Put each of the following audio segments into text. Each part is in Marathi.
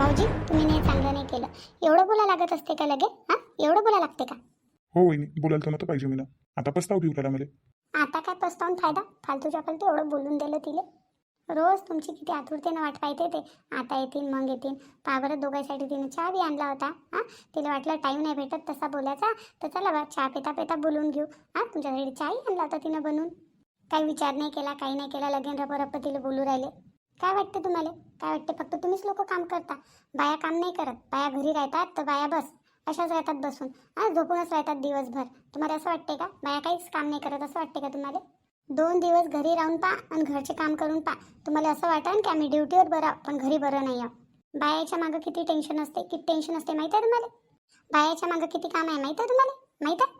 भाऊजी तुम्ही नाही चांगलं नाही केलं. एवढं बोला लागत असते का लगे? हां? एवढं बोला लागते का? हो वहिनी बोलायला तर नव्हतं पाहिजे मी आता पस्ताव घेऊ राहिला मला. आता काय पस्तावून फायदा? फालतूच्या फालतू एवढं बोलून दिलं तिले. रोज तुमची किती आतुरतेनं वाट पाहते ते. आता येतील मग येतील. पहा बरं दोघांसाठी तिने चहा बी आणला होता. हां? तिला वाटलं टाईम नाही भेटत तसा बोलायचा. तर चला बा चहा पिता पिता बोलून घेऊ. हां? तुमच्यासाठी चहाही आणला होता तिनं बनवून. काही विचार नाही केला काही नाही केला लगेन रप रप तिला बोलू राहिले. काय वाटतं तुम्हाला? काय वाटते? फक्त तुम्हीच लोक काम करता. बाया काम नाही करत. बाया घरी राहतात तर बाया बस. अशाच राहतात बसून. हां झोपूनच राहतात दिवसभर. तुम्हाला असं वाटते का? बाया काहीच काम नाही करत असं वाटते का तुम्हाला? दोन दिवस घरी राहून पा आणि घरचे काम करून पा तुम्हाला असं वाटेल की आम्ही ड्युटीवर बरं आहोत, पण घरी बरं नाही आहोत. बायाच्या मागं किती टेन्शन असते? किती टेन्शन असते माहीत आहे तुम्हाला? बायाच्या मागं किती काम आहे माहीत आहे तुम्हाला? माहीत आहे?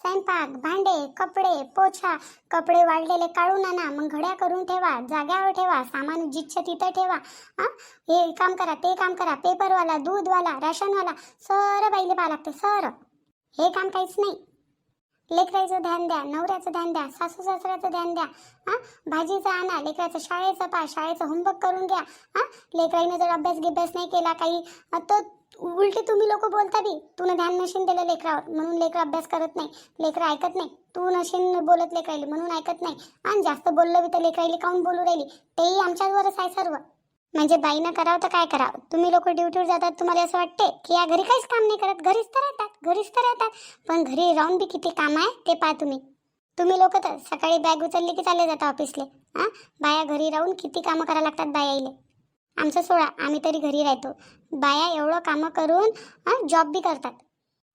स्वयंपाक भांडे कपडे पोछा कपडे वाढलेले काढून आणा मग घड्या करून ठेवा जाग्यावर ठेवा सामान जिथच्या तिथं ठेवा हां? हे काम करा ते काम करा पेपरवाला दूधवाला राशनवाला सर बाईले पाहा लागते सर. हे काम काहीच नाही. लेकराचं ध्यान द्या नवऱ्याचं ध्यान द्या सासू सासऱ्याचं ध्यान द्या हां? भाजीचं आणा लेकराचं शाळेचं पा शाळेचं होमवर्क करून घ्या हां? लेकराईनं जर अभ्यास गिभ्यास नाही केला काही अ, तर उलटे तुम्ही लोक बोलता बी. तू ध्यान नशीन दिलं लेकरावर. म्हणून लेकरं अभ्यास करत नाही. लेकरं ऐकत नाही. तू नशीन बोलत लेकरायली म्हणून ऐकत नाही. आणि जास्त बोललं बी तर लेकरायली काऊन बोलू राहिली? तेही आमच्यावरच आहे सर्व. म्हणजे बाईनं करावं तर काय करावं? तुम्ही लोक ड्युटीवर जातात तुम्हाला असं वाटते की या घरी काहीच काम नाही करत? घरीच तर राहतात घरीच तर राहतात. पण घरी राहून बी किती काम आहे ते पहा तुम्ही. तुम्ही लोक तर सकाळी बॅग उचलली की चालले जाता ऑफिसले? हां बाया घरी राहून किती कामं करायला लागतात बायाईले आमचं सोडा आम्ही तरी घरी राहतो. बाया एवढं कामं करून जॉब बी करतात.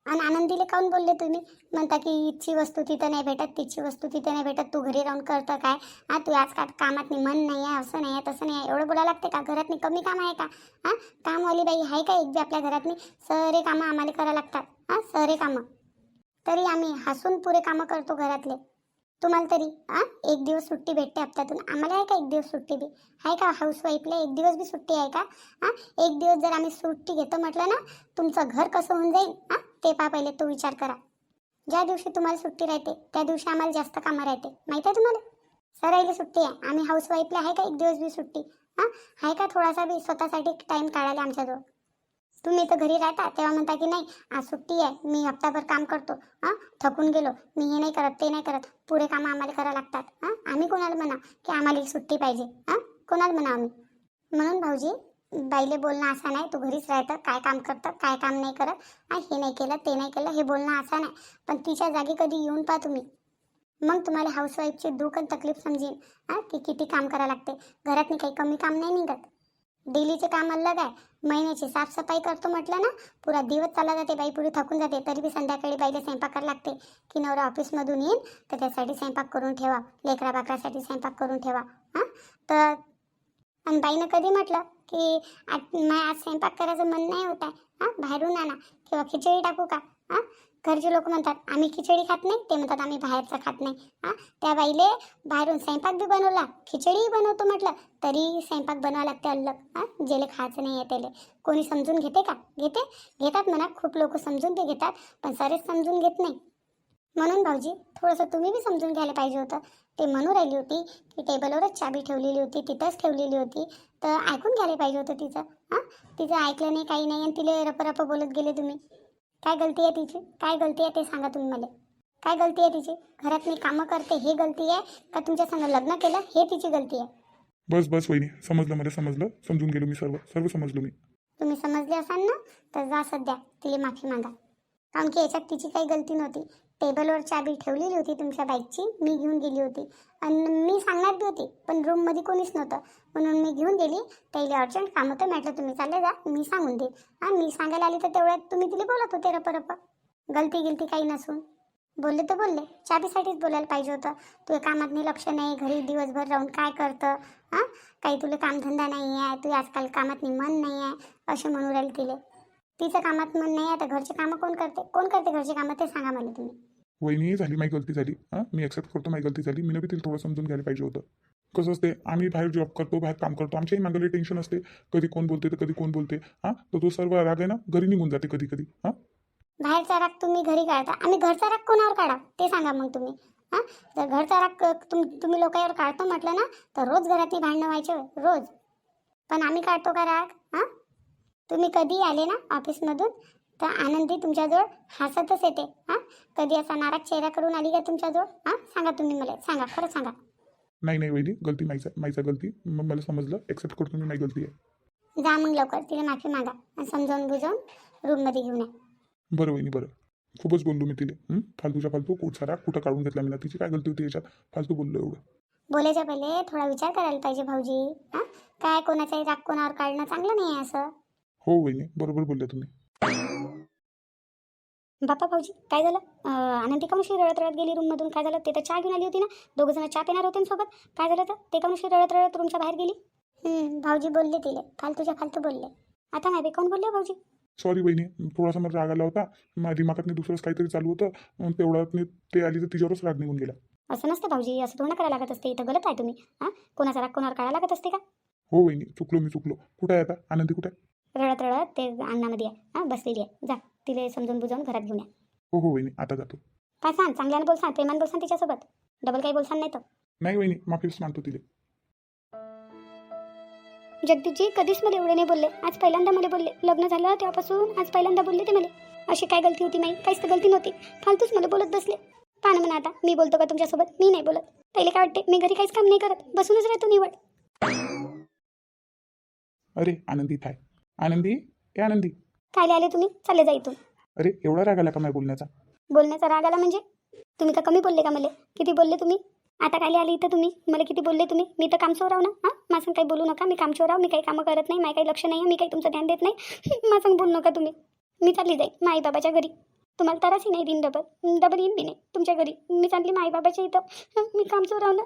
आणि आनंदीले काऊन बोलले तुम्ही? म्हणता की इथची वस्तू तिथं नाही भेटत तिची वस्तू तिथं नाही भेटत तू घरी राहून करतं काय? हां तू आज का कामात नाही मन नाही आहे असं नाही आहे तसं नाही आहे. एवढं बोलायला लागते का? घरात नाही कमी काम आहे का? हां कामवाली बाई आहे का एक बी आपल्या घरात नाही सरे कामं आम्हाला करावं लागतात. हां सरे कामं. तरी आम्ही हसून पुरे कामं करतो घरातले. तुम्हाला तरी हां? एक दिवस सुट्टी भेटते हप्त्यातून. आम्हाला आहे का एक दिवस सुट्टी बी? आहे का हाऊसवाईफला एक दिवस बी सुट्टी आहे का? हां? एक दिवस जर आम्ही सुट्टी घेतो म्हटलं ना तुमचं घर कसं होऊन जाईल? हां? ते पहा पहिले तो विचार करा. ज्या दिवशी तुम्हाला सुट्टी राहते त्या दिवशी आम्हाला जास्त कामं राहते. माहिती आहे तुम्हाला? सरायला सुट्टी आहे. आम्ही हाऊसवाईफला आहे का एक दिवस बी सुट्टी? हां? आहे का थोडासा बी स्वतःसाठी टाईम काढायला आमच्याजवळ? तुम्ही तर घरी राहता तेव्हा म्हणता की नाही आज सुट्टी आहे मी हप्ताभर काम करतो. हां? थकून गेलो मी हे नाही करत ते नाही करत. पुरे कामं आम्हाला करावं लागतात. हां? आम्ही कोणाला म्हणा की आम्हाला सुट्टी पाहिजे. हां? कोणाला म्हणा आम्ही. म्हणून भाऊजी बाईले बोलणं असं नाही तू घरीच राहतं काय काम करतं काय काम नाही करत. आ, हे नाही केलं ते नाही केलं हे बोलणं असं नाही. पण तिच्या जागी कधी येऊन पहा तुम्ही. मग तुम्हाला हाऊसवाईफची दुःख आणि तकलीफ समजेल हां? की किती काम करावं लागते. घरात काही कमी काम नाही निघत. डेलीचे काम अलग आहे. महिन्याची साफसफाई करतो म्हटलं ना पुरा दिवस चालला जाते बाई पुरी थकून जाते तरी बी संध्याकाळी बाईला स्वयंपाक करायला लागते. की नवरा ऑफिसमधून येईन तर त्यासाठी स्वयंपाक करून ठेवा. लेकरा बाकरासाठी स्वयंपाक करून ठेवा. हां? तर आणि बाईनं कधी म्हटलं की आज आज स्वयंपाक करायचं मन नाही होत आहे. हां? बाहेरून आणा. किंवा खिचडी टाकू का? हां? घरचे लोक म्हणतात आम्ही खिचडी खात नाही. ते म्हणतात आम्ही बाहेरचं खात नाही. हां त्या बाईले बाहेरून स्वयंपाक बी बनवला खिचडीही बनवतो म्हटलं तरी स्वयंपाक बनवावं लागते अलग. हां जेले खायचं नाही आहे त्याला कोणी समजून घेते का? घेते. घेतात म्हणा खूप लोक समजून ते घेतात पण सरेच समजून घेत नाही. म्हणून भाऊजी थोडंसं तुम्ही बी समजून घ्यायला पाहिजे होतं. ते म्हणू राहिली होती की टेबलवरच चाबी ठेवलेली होती तिथंच ठेवलेली होती तर ऐकून घ्यायला पाहिजे होतं तिचं. हां तिचं ऐकलं नाही काही नाही आणि तिला रपरप बोलत गेले तुम्ही. काय गलती आहे तिची? काय गलती आहे ते सांगा तुम्ही मला. काय गलती आहे तिची? घरात मी कामं करते हे गलती आहे का तुमच्या संग लग्न केलं हे तिची गलती आहे? बस बस वहिनी. समजलं मला समजलं. समजून गेलो मी सर्व. सर्व समजलो मी. तुम्ही समजले असाल ना? तर जा सध्या. तिला माफी मागा. कारण की याच्यात तिची काही गलती नव्हती. टेबलवर चाबी ठेवलेली होती तुमच्या बाईकची मी घेऊन गेली होती. आणि मी सांगणार बी होती पण रूममध्ये कोणीच नव्हतं. म्हणून मी घेऊन गेली. त्याला अर्जंट काम होतं. म्हटलं तुम्ही चालले जा. मी सांगून देईन. हां मी सांगायला आली तर तेवढ्यात तुम्ही तिला बोलत होते रप रप गलती गिलती काही नसून. बोलले तर बोलले. चाबीसाठीच बोलायला पाहिजे होतं. तुझ्या कामात नाही लक्ष नाही. घरी दिवसभर राहून काय करतं? हां काही तुला कामधंदा नाही आहे तू आजकाल कामात मन नाही आहे असे म्हणू राहील तिले. तिचं कामात मन नाही आहे तर घरचे कामं कोण करते? कोण करते घरचे कामं? ते सांगा मला तुम्ही. वहिनी झाली माझी गलती झाली. हां? मी ॲक्सेप्ट करतो माझी गलती झाली. मी बी तिला थोडं समजून घ्यायला पाहिजे होतं. कसं असते? आम्ही बाहेर जॉब करतो बाहेर काम करतो. आमच्याही मागले टेन्शन असते. कधी कोण बोलते तर कधी कोण बोलते. हां? तर तो सर्व राग आहे ना घरी निघून जाते कधी कधी. हां? बाहेरचा राग तुम्ही घरी काढता. आम्ही घरचा राग कोणावर काढा ते सांगा मग तुम्ही. हां? जर घरचा राग क- तुम तुम्ही लोकांवर काढतो म्हटलं ना तर रोज घरातली भांडणं व्हायचे होय, रोज. पण आम्ही काढतो का राग? हां? तुम्ही कधी आले ना ऑफिसमधून तर आनंदी तुमच्याजवळ हसतच येते हां? कधी असा नाराज चेहरा करून आली का तुमच्याजवळ? हां? सांगा तुम्ही मला सांगा खरं सांगा. नाही नाही वहिनी गलती माईचा गलती. मग मला समजलं एक्सेप्ट करतो मी माझी गलती आहे. जा मग लवकर तिला माफी मागा आणि समजावून बुजवून रूममध्ये घेऊन या. बरं वहिनी बरं. खूपच बोललो मी तिला हं? फालतूच्या फालतू कुठ सारा कुठं काढून घेतला मी तिची काय गलती होती याच्यात? फालतू बोललो एवढं. बोलायच्या पहिले थोडा विचार करायला पाहिजे भाऊजी हां? काय कोणाचाही राग कोणावर काढणं चांगलं नाही आहे असं. हो वहिनी. बरोबर बोलले तुम्ही. बाप्पा भाऊजी काय झालं? आनंदी का मुशी रडत रडत गेली रूममधून काय झालं? ते तर चहा घेऊन आली होती ना? दोघं जण चहा पिणार होते ना सोबत. काय झालं तर? ते का मुशी रडत रडत रूमच्या बाहेर गेली? हं, भाऊजी बोलले तिले. फालतूच्या फालतू बोलले. आता नाही कोण बोलले हो भाऊजी? सॉरी बहिणी थोडासा मला राग आला होता. माझ्या दिमागात दुसरंच काहीतरी चालू होतं. तेवढ्यात मी ते आली तर तिच्यावरच राग निघून गेला. असं नसते भाऊजी. असं थोडं करायला लागत असते. इथं गलत आहे तुम्ही. हां? कोणाचा राग कोणावर काढायला लागत असते का? हो वहिनी. चुकलो मी चुकलो. कुठं आहे आता? आनंदी कुठे आहे? रडत रडत ते अंगणामध्ये आहे. हां बसलेली आहे. जा तिला समजून बुजवून घरात घेऊन या. हो हो वहिनी आता जातो. काय सांग? चांगल्यानं बोल सांग प्रेमानं बोल सांग तिच्यासोबत? डबल काही बोल सांग नाही तर. नाही वहिनी माफीच मानतो तिले. जगदीशजी कधीच मला एवढे नाही बोलले. आज पहिल्यांदा मला बोलले. लग्न झालं तेव्हापासून आज पहिल्यांदा बोलले ते मला. अशी काय गलती होती माई? काहीच तर गलती नव्हती. फालतूच मला बोलत बसले. पाहा म्हणा आता मी बोलतो का तुमच्यासोबत? मी नाही बोलत. पहिले काय वाटते? मी घरी काहीच काम नाही करत. बसूनच राहतो निवड. अरे आनंदी थाय आनंदी ए आनंदी. काय आले तुम्ही? चालले जा इथून. अरे एवढा राग आला का माझ्या बोलण्याचा? बोलण्याचा राग आला म्हणजे? तुम्ही का कमी बोलले का मला? किती बोलले तुम्ही? आता काय आली इथं तुम्ही. मला किती बोलले तुम्ही? मी तर काम चोराव ना? हां? माझं काही बोलू नका. मी काम चोराव मी काही कामं करत नाही. माझं काही लक्ष नाही. मी काही तुमचं ध्यान देत नाही. माझं बोलू नका तुम्ही. मी चालली जाईल माई बाबाच्या घरी. तुम्हाला तरच नाही देईन डबल. डबल येईन मी नाही. तुमच्या घरी. मी चालली माई बाबाच्या इथं मी काम चोराव ना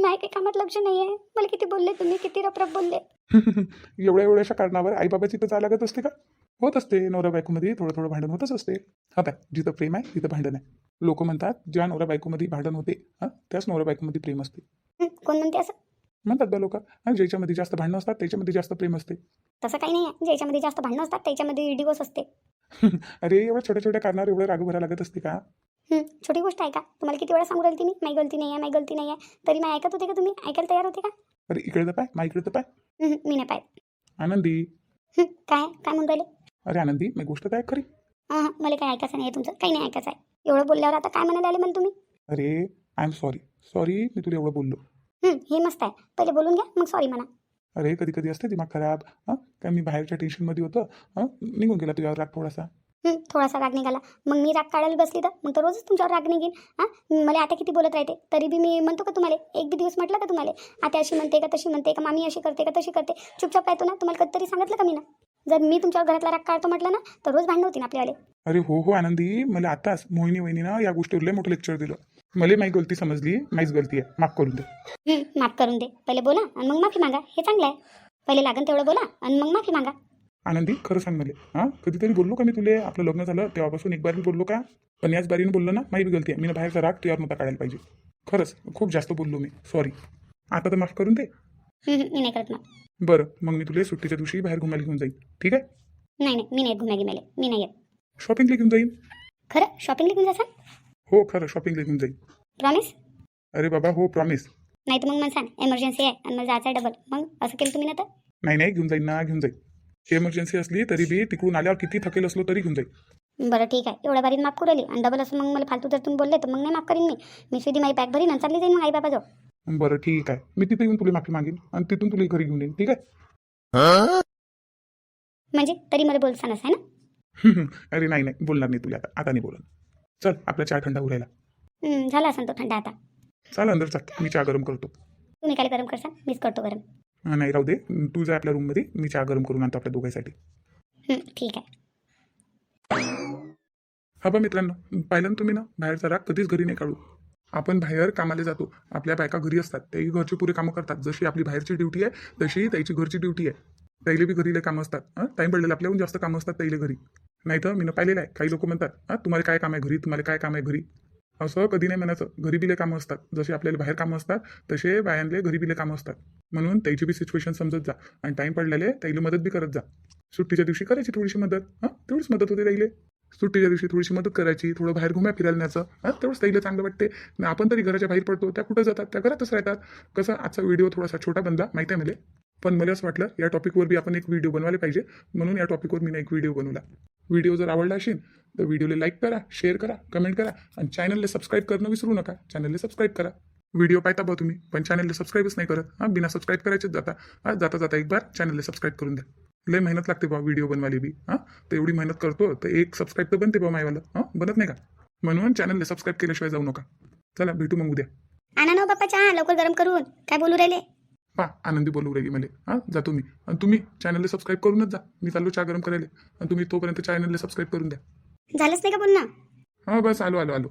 माय काही कामात लक्ष नाही आहे. मला किती बोलले तुम्ही किती रपरप बोलले. एवढ्या एवढ्याशा कारणावर आईबाबाची तर चाल लागत असते का? होत असते. नवरा बायकोमध्ये थोडं थोडं भांडण होतच असते. हा काय जिथं प्रेम आहे तिथं भांडण आहे. लोक म्हणतात ज्या नवरा बायकोमध्ये भांडण होते हां त्याच नवरा बायकोमध्ये प्रेम असते. कोण म्हणते असं? म्हणतात बा लोक ज्याच्यामध्ये जास्त भांडणं असतात त्याच्यामध्ये जास्त प्रेम असते. तसं काही नाही आहे. ज्याच्यामध्ये जास्त भांडणं असतात त्याच्यामध्ये डिवोर्स असते. अरे एवढ्या छोट्या छोट्या कारणावर एवढं राग भरा लागत असते का? हं, छोटी गोष्ट आहे का? तुम्हाला किती वेळा सांगू राहिली ती मी? माझी गलती नाही आहे माझी गलती नाही आहे. तरी मी ऐकत होते का तुम्ही? ऐकायला तयार होते का? अरे इकडे तर पाय मा इकडे तर पाय. हं, मी नाही पाहत. आनंदी. काय काय म्हणून राहिले? अरे आनंदी मी गोष्ट काय खरी? हां हां मला काही ऐकायचं नाही आहे तुमचं? काही नाही ऐकायचं आहे. एवढं बोलल्यावर आता काय म्हणायला आले मला तुम्ही? अरे आय एम सॉरी सॉरी मी तुला एवढं बोललो. हं, हे मस्त आहे. पहिले बोलून घ्या मग सॉरी म्हणा. अरे कधी कधी असते दिमाग खराब. हां? काय मी बाहेरच्या टेन्शनमध्ये होतं? हां? निघून गेला तुझ्यावर राग थोडासा. थोडासा राग निघाला. मग मी राग काढायला बसली तर? मग तर रोजच तुमच्यावर राग निघेन हां? मला आता किती बोलत राहते? तरी बी मी म्हणतो का तुम्हाला? एक बी दिवस म्हटलं का तुम्हाला? आता अशी म्हणते का तशी म्हणते का? मामी अशी करते का तशी करते? चुपचाप राहतो ना? तुम्हाला कधीतरी सांगितलं का मी ना? जर मी तुमच्यावर घरातला राग काढतो म्हटलं ना तर रोज भांडण होती ना आपल्यावाले. अरे हो हो आनंदी. मला आताच मोहिनी वहिनीनं या गोष्टीवर लय मोठं लेक्चर दिलं. मला माझी गलती समजली माझीच गलती आहे. माफ करून दे. हं, माफ करून दे. पहिले बोला आणि मग माफी मागा. हे चांगलं आहे. पहिले लागन तेवढं बोला आणि मग माफी मागा. आनंदी खरं सांग मला. हां? कधीतरी बोललो का मी तुले? आपलं लग्न झालं तेव्हापासून एक बारी बोललो का? पण याच बारीने बोललो ना माझी बी गलती आहे. मी बाहेरचा राग तुझ्यावर नव्हता काढायला पाहिजे. खरंच खूप जास्त बोललो मी. सॉरी आता तर माफ करून दे. मी नाही करत मग. बरं मग मी तुला सुट्टीच्या दिवशी बाहेर घुमायला घेऊन जाईन. ठीक आहे? नाही नाही मी नाही घुम्या गिम्याले. मी नाही येत. शॉपिंगला घेऊन जाईन? खरं? शॉपिंगला घेऊन जासान? हो खरं शॉपिंगला घेऊन जाईन. प्रॉमिस अरे बाबा हो प्रॉमिस नाही तर मग मला सांग एमर्जन्सी आहे आणि मला जायचं आहे डबल मग असं केलं तुम्ही ना तर? नाही नाही घेऊन जाईन ना घेऊन जाईन. एमर्जन्सी असली तरी बी तिकडून आल्यावर किती थकेल असलो तरी घेऊन जाईन. बरं ठीक आहे. एवढ्या बारीन माफ करू आली आणि डबल असं मग मला फालतू जर तुम्ही बोलले तर मग नाही माफ करीन मी. मी सीधी माझी बॅग भरीन आणि चालली जाईन मग आई बाबा जाऊ बरं ठीक आहे. मी तिथे येऊन तुला माफी मागेन आणि तिथून तुला घरी घेऊन येईन ठीक आहे? म्हणजे तरी मला बोलसान असं आहे ना अरे नाही नाही. बोलणार नाही तुला आता. आता नाही बोलणार. चल आपला चहा थंडा उरायला झाला असं तो थंडा आता. चाल अंदर चाल. मी चहा गरम करतो. तुम्ही काय गरम करसान मीच करतो गरम. नाही राहू दे. तू जा आपल्या रूममध्ये मी चहा गरम करून आणतो आपल्या दोघांसाठी. ठीक आहे. हा बा मित्रांनो पाहिलं ना तुम्ही ना? बाहेरचा राग कधीच घरी नाही काढू. आपण बाहेर कामाला जातो. आपल्या बायका घरी असतात. तेही घरचे पुरे कामं करतात. जशी आपली बाहेरची ड्युटी आहे तशी त्याची घरची ड्युटी आहे. तैले बी घरीले कामं असतात. हां टाईम पडलेलं आपल्याहून जास्त कामं असतात तैले घरी. नाही तर मी पाहिलेलं आहे. काही लोक म्हणतात हां तुम्हाला काय काम आहे घरी? तुम्हाला काय काम आहे घरी? असं कधी नाही म्हणायचं. घरी बिले कामं असतात. जसे आपल्याला बाहेर कामं असतात तसे बायांले घरी बिले कामं असतात. म्हणून त्याची बी सिच्युएशन समजत जा. आणि टाईम पडलेले त्याला मदत बी करत जा. सुट्टीच्या दिवशी करायची थोडीशी मदत. हां तेवढीच मदत होते त्याईले सुट्टीच्या दिवशी थोडीशी मदत करायची थोडं बाहेर घुम्या फिरायला न्यायचं. हां तेवढंच त्याला चांगलं वाटते. आणि आपण तरी घराच्या बाहेर पडतो त्या कुठं जातात? त्या घरातच राहतात. कसं आजचा व्हिडिओ थोडासा छोटा बनला माहिती आहे मला? पण मला असं वाटलं या टॉपिकवर बी आपण एक व्हिडिओ बनवायला पाहिजे. म्हणून या टॉपिकवर मी एक व्हिडिओ बनवला. व्हिडिओ जर आवडला असेल तर व्हिडिओला लाईक करा शेअर करा कमेंट करा आणि चॅनलला सबस्क्राईब करणं विसरू नका. चॅनलला सबस्क्राईब करा. व्हिडिओ पाहता बा तुम्ही पण चॅनलला सबस्क्राईबच नाही करत. हां बिना सबस्क्राईब करायचेच जाता. हां जाता जाता एक बार चॅनलला सबस्क्राईब करून द्या. लय मेहनत लागते बा व्हिडिओ बनवायला बी हां? तर एवढी मेहनत करतो तर एक सबस्क्राईब तर बनते बा मायवालं हां? बनत नाही का? म्हणून चॅनलला सबस्क्राईब केल्याशिवाय जाऊ नका. चला भेटू मग उद्या. आणा ना हो पप्पा चहा लवकर गरम करून. काय बोलू राहिले? पा आनंदी बोलू राहिली मला. हां जातो मी आणि तुम्ही चॅनलला सबस्क्राईब करूनच जा. मी चाललो चहा गरम करायला. आणि तुम्ही तोपर्यंत चॅनलला सबस्क्राईब करून द्या. झालंच नाही का बोलणं हां बस आलो आलो आलो.